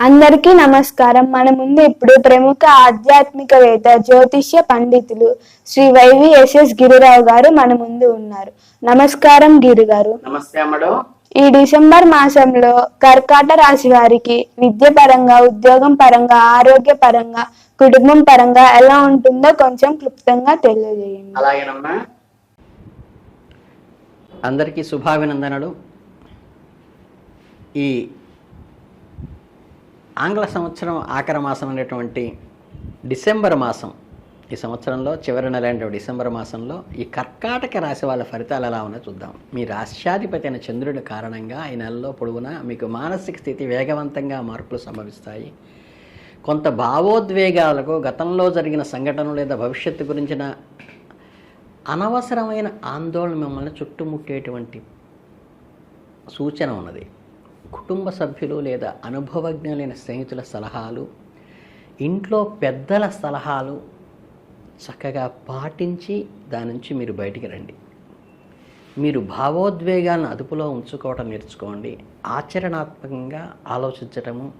అందరికీ నమస్కారం. మన ముందు ఇప్పుడు ప్రముఖ ఆధ్యాత్మికవేత్త జ్యోతిష్య పండితులు శ్రీ వైవిఎస్ఎస్ గిరిరావు గారు మన ముందు ఉన్నారు. నమస్కారం గిరి గారు నమస్తే అమ్మడు. ఈ డిసెంబర్ మాసంలో కర్కాట రాశి వారికి విద్య పరంగా ఉద్యోగం పరంగా ఆరోగ్య పరంగా కుటుంబం పరంగా ఎలా ఉంటుందో కొంచెం క్లుప్తంగా తెలియజేయండి. అలాగేనమ్మా. అందరికీ శుభాభినందనలు. ఈ ఆంగ్ల సంవత్సరం ఆఖర మాసం అనేటువంటి డిసెంబర్ మాసం. ఈ సంవత్సరంలో చివరి నెల అంటే డిసెంబర్ మాసంలో ఈ కర్కాటక రాశి వాళ్ళ ఫలితాలు ఎలా ఉన్నాయో చూద్దాం. మీ రాష్ట్రాధిపతి అయిన చంద్రుడి కారణంగా ఈ నెలలో పొడవునా మీకు మానసిక స్థితి వేగవంతంగా మార్పులు సంభవిస్తాయి. కొంత భావోద్వేగాలకు గతంలో జరిగిన సంఘటనలు లేదా భవిష్యత్తు గురించిన అనవసరమైన ఆందోళన మిమ్మల్ని చుట్టుముట్టేటువంటి సూచన ఉన్నది. కుటుంబ సభ్యులు లేదా అనుభవజ్ఞులైన స్నేహితుల సలహాలు ఇంట్లో పెద్దల సలహాలు చక్కగా పాటించి దాని నుంచి మీరు బయటికి రండి. మీరు భావోద్వేగాలను అదుపులో ఉంచుకోవటం నేర్చుకోండి. ఆచరణాత్మకంగా ఆలోచించటము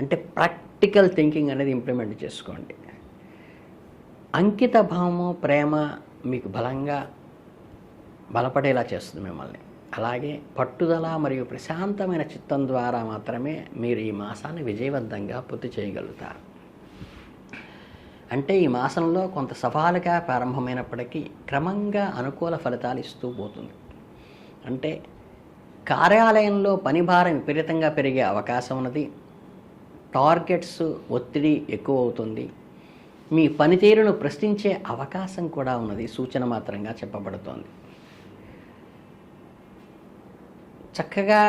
అంటే ప్రాక్టికల్ థింకింగ్ అనేది ఇంప్లిమెంట్ చేసుకోండి. అంకిత భావము ప్రేమ మీకు బలంగా బలపడేలా చేస్తుంది మిమ్మల్ని. అలాగే పట్టుదల మరియు ప్రశాంతమైన చిత్తం ద్వారా మాత్రమే మీరు ఈ మాసాన్ని విజయవంతంగా పూర్తి చేయగలుగుతారు. అంటే ఈ మాసంలో కొంత సవాలుగా ప్రారంభమైనప్పటికీ క్రమంగా అనుకూల ఫలితాలు ఇస్తూ పోతుంది. అంటే కార్యాలయంలో పని భారం విపరీతంగా పెరిగే అవకాశం ఉన్నది. టార్గెట్స్ ఒత్తిడి ఎక్కువ అవుతుంది మీ పనితీరును ప్రశ్నించే అవకాశం కూడా ఉన్నది. సూచన మాత్రంగా చెప్పబడుతోంది. చక్కగా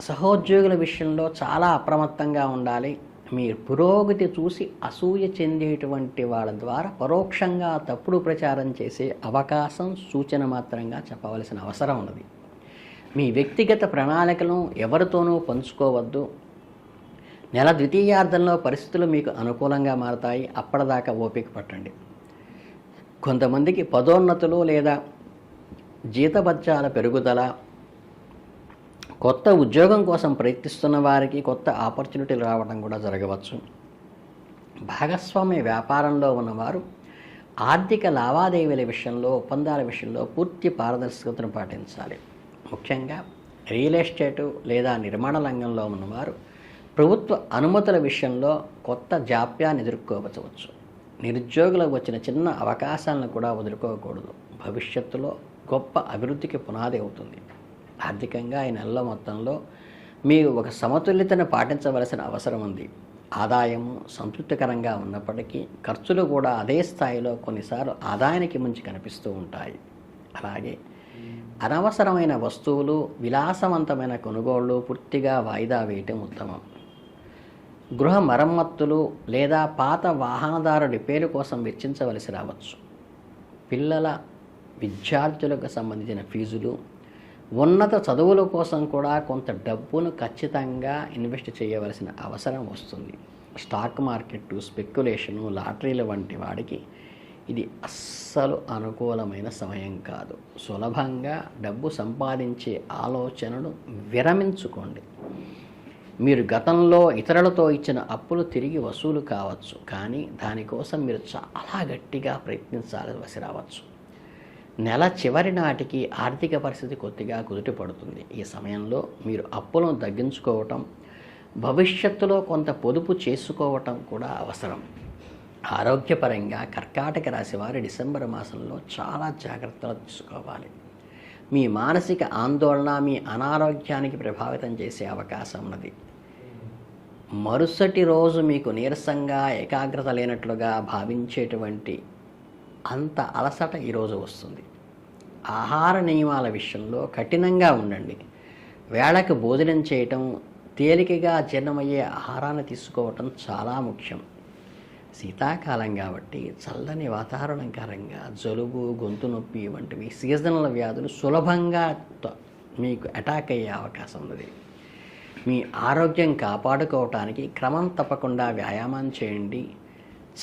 సహోద్యోగుల విషయంలో చాలా అప్రమత్తంగా ఉండాలి. మీ పురోగతి చూసి అసూయ చెందేటువంటి వాళ్ళ ద్వారా పరోక్షంగా తప్పుడు ప్రచారం చేసే అవకాశం సూచన మాత్రంగా చెప్పవలసిన అవసరం ఉన్నది. మీ వ్యక్తిగత ప్రణాళికలను ఎవరితోనూ పంచుకోవద్దు. నెల ద్వితీయార్థంలో పరిస్థితులు మీకు అనుకూలంగా మారతాయి. అప్పటిదాకా ఓపిక పట్టండి. కొంతమందికి పదోన్నతులు లేదా జీతభత్యాల పెరుగుదల కొత్త ఉద్యోగం కోసం ప్రయత్నిస్తున్న వారికి కొత్త ఆపర్చునిటీలు రావడం కూడా జరగవచ్చు. భాగస్వామ్య వ్యాపారంలో ఉన్నవారు ఆర్థిక లావాదేవీల విషయంలో ఒప్పందాల విషయంలో పూర్తి పారదర్శకతను పాటించాలి. ముఖ్యంగా రియల్ ఎస్టేటు లేదా నిర్మాణ రంగంలో ఉన్నవారు ప్రభుత్వ అనుమతుల విషయంలో కొత్త జాప్యాన్ని ఎదుర్కోవచ్చు. నిరుద్యోగులకు వచ్చిన చిన్న అవకాశాలను కూడా వదులుకోకూడదు. భవిష్యత్తులో గొప్ప అభివృద్ధికి పునాది అవుతుంది. ఆర్థికంగా ఈ నెలలో మొత్తంలో మీరు ఒక సమతుల్యతను పాటించవలసిన అవసరం ఉంది. ఆదాయము సంతృప్తికరంగా ఉన్నప్పటికీ ఖర్చులు కూడా అదే స్థాయిలో కొన్నిసార్లు ఆదాయానికి మించి కనిపిస్తూ ఉంటాయి. అలాగే అనవసరమైన వస్తువులు విలాసవంతమైన కొనుగోళ్ళు పూర్తిగా వాయిదా వేయటం ఉత్తమం. గృహ మరమ్మత్తులు లేదా పాత వాహనదారు రిపేరు కోసం వెచ్చించవలసి రావచ్చు. పిల్లల విద్యార్థులకు సంబంధించిన ఫీజులు ఉన్నత చదువుల కోసం కూడా కొంత డబ్బును ఖచ్చితంగా ఇన్వెస్ట్ చేయవలసిన అవసరం వస్తుంది. స్టాక్ మార్కెట్ స్పెక్యులేషను లాటరీల వంటి వాడికి ఇది అస్సలు అనుకూలమైన సమయం కాదు. సులభంగా డబ్బు సంపాదించే ఆలోచనను విరమించుకోండి. మీరు గతంలో ఇతరులతో ఇచ్చిన అప్పులు తిరిగి వసూలు కావచ్చు కానీ దానికోసం మీరు చాలా గట్టిగా ప్రయత్నించాల్సి రావచ్చు. నెల చివరి నాటికి ఆర్థిక పరిస్థితి కొద్దిగా కుదుట పడుతుంది ఈ సమయంలో మీరు అప్పులను తగ్గించుకోవటం భవిష్యత్తులో కొంత పొదుపు చేసుకోవటం కూడా అవసరం. ఆరోగ్యపరంగా కర్కాటక రాశి వారి డిసెంబర్ మాసంలో చాలా జాగ్రత్తలు తీసుకోవాలి. మీ మానసిక ఆందోళన మీ అనారోగ్యానికి ప్రభావితం చేసే అవకాశం ఉన్నది. మరుసటి రోజు మీకు నీరసంగా ఏకాగ్రత లేనట్లుగా భావించేటువంటి అంత అలసట ఈరోజు వస్తుంది. ఆహార నియమాల విషయంలో కఠినంగా ఉండండి. వేళకు భోజనం చేయటం తేలికగా జీర్ణమయ్యే ఆహారాన్ని తీసుకోవటం చాలా ముఖ్యం. శీతాకాలం కాబట్టి చల్లని వాతావరణం కారణంగా జలుబు గొంతు నొప్పి వంటివి సీజనల్ వ్యాధులు సులభంగా త- మీకు అటాక్ అయ్యే అవకాశం ఉంది మీ ఆరోగ్యం కాపాడుకోవటానికి క్రమం తప్పకుండా వ్యాయామం చేయండి.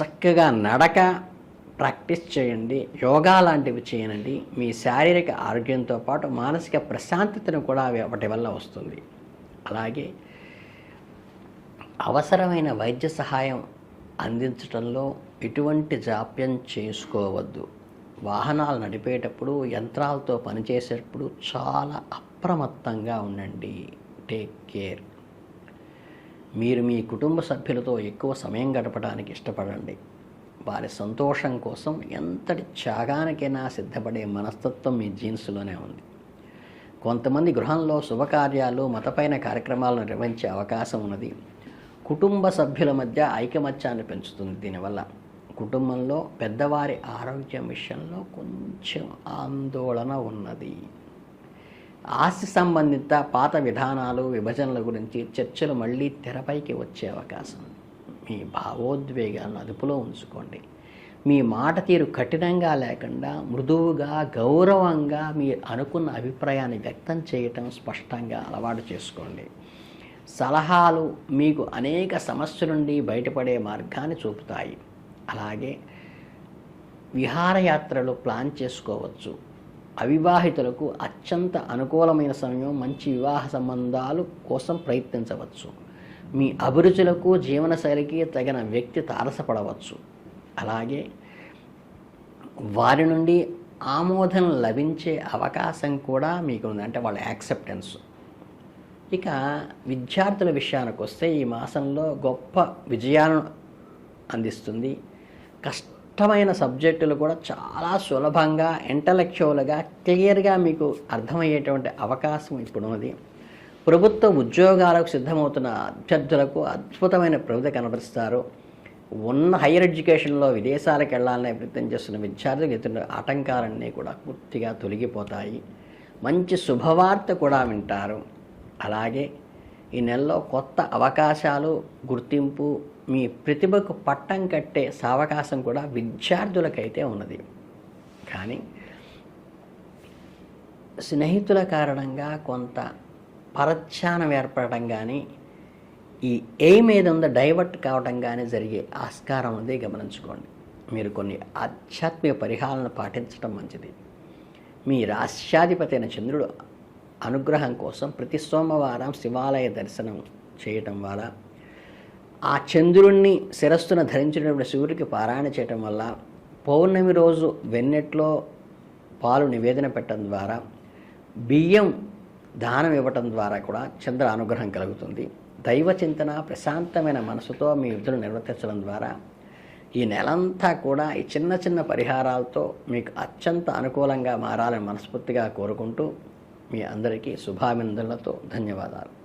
చక్కగా నడక ప్రాక్టీస్ చేయండి యోగా లాంటివి చేయనండి మీ శారీరక ఆరోగ్యంతో పాటు మానసిక ప్రశాంతతను కూడా వాటి వల్ల వస్తుంది. అలాగే అవసరమైన వైద్య సహాయం అందించడంలో ఎటువంటి జాప్యం చేసుకోవద్దు. వాహనాలు నడిపేటప్పుడు యంత్రాలతో పనిచేసేటప్పుడు చాలా అప్రమత్తంగా ఉండండి. టేక్ కేర్ మీరు మీ కుటుంబ సభ్యులతో ఎక్కువ సమయం గడపడానికి ఇష్టపడండి. వారి సంతోషం కోసం ఎంతటి త్యాగానికైనా సిద్ధపడే మనస్తత్వం మీ జీన్స్లోనే ఉంది. కొంతమంది గృహంలో శుభకార్యాలు మతపైన కార్యక్రమాలను నిర్వహించే అవకాశం ఉన్నది. కుటుంబ సభ్యుల మధ్య ఐకమత్యాన్ని పెంచుతుంది దీనివల్ల. కుటుంబంలో పెద్దవారి ఆరోగ్యం విషయంలో కొంచెం ఆందోళన ఉన్నది. ఆస్తి సంబంధిత పాత విధానాలు విభజనల గురించి చర్చలు మళ్ళీ తెరపైకి వచ్చే అవకాశం ఉంది. మీ భావోద్వేగాలను అదుపులో ఉంచుకోండి. మీ మాట తీరు కఠినంగా లేకుండా మృదువుగా గౌరవంగా మీరు అనుకున్న అభిప్రాయాన్ని వ్యక్తం చేయటం స్పష్టంగా అలవాటు చేసుకోండి. సలహాలు మీకు అనేక సమస్యల నుండి బయటపడే మార్గాన్ని చూపుతాయి. అలాగే విహారయాత్రలు ప్లాన్ చేసుకోవచ్చు. అవివాహితులకు అత్యంత అనుకూలమైన సమయం మంచి వివాహ సంబంధాలు కోసం ప్రయత్నించవచ్చు. మీ అభిరుచులకు జీవనశైలికి తగిన వ్యక్తి తారసపడవచ్చు. అలాగే వారి నుండి ఆమోదం లభించే అవకాశం కూడా మీకు ఉంది అంటే వాళ్ళ యాక్సెప్టెన్స్. ఇక విద్యార్థుల విషయానికి వస్తే ఈ మాసంలో గొప్ప విజయాలను అందిస్తుంది. కష్టమైన సబ్జెక్టులు కూడా చాలా సులభంగా ఇంటలెక్చువల్గా క్లియర్గా మీకు అర్థమయ్యేటువంటి అవకాశం ఇప్పుడు ఉంది ప్రభుత్వ ఉద్యోగాలకు సిద్ధమవుతున్న అభ్యర్థులకు అద్భుతమైన ప్రవిధ కనబరుస్తారు. ఉన్న హైయర్ ఎడ్యుకేషన్లో విదేశాలకు వెళ్ళాలనే ప్రయత్నం చేస్తున్న విద్యార్థులకు ఎదురు ఆటంకాలన్నీ కూడా పూర్తిగా తొలగిపోతాయి. మంచి శుభవార్త కూడా వింటారు. అలాగే ఈ నెలలో కొత్త అవకాశాలు గుర్తింపు మీ ప్రతిభకు పట్టం కట్టే సావకాశం కూడా విద్యార్థులకైతే ఉన్నది. కానీ స్నేహితుల కారణంగా కొంత పరధ్యానం ఏర్పడటం కానీ ఈ ఎయిమ్ మీద ఉందో డైవర్ట్ కావడం కానీ జరిగే ఆస్కారం ఉంది గమనించుకోండి. మీరు కొన్ని ఆధ్యాత్మిక పరిహారాలను పాటించడం మంచిది. మీ రాష్ట్రాధిపతి అయిన చంద్రుడు అనుగ్రహం కోసం ప్రతి సోమవారం శివాలయ దర్శనం చేయటం వల్ల ఆ చంద్రుణ్ణి శిరస్సును ధరించినటువంటి శివుడికి పారాయణ చేయటం వల్ల పౌర్ణమి రోజు వెన్నెట్లో పాలు నివేదన పెట్టడం ద్వారా బియ్యం దానం ఇవ్వటం ద్వారా కూడా చంద్ర అనుగ్రహం కలుగుతుంది. దైవ చింతన ప్రశాంతమైన మనసుతో మీ విధులు నిర్వర్తించడం ద్వారా ఈ నెలంతా కూడా ఈ చిన్న చిన్న పరిహారాలతో మీకు అత్యంత అనుకూలంగా మారాలని మనస్ఫూర్తిగా కోరుకుంటూ మీ అందరికీ శుభాభినందనలతో ధన్యవాదాలు.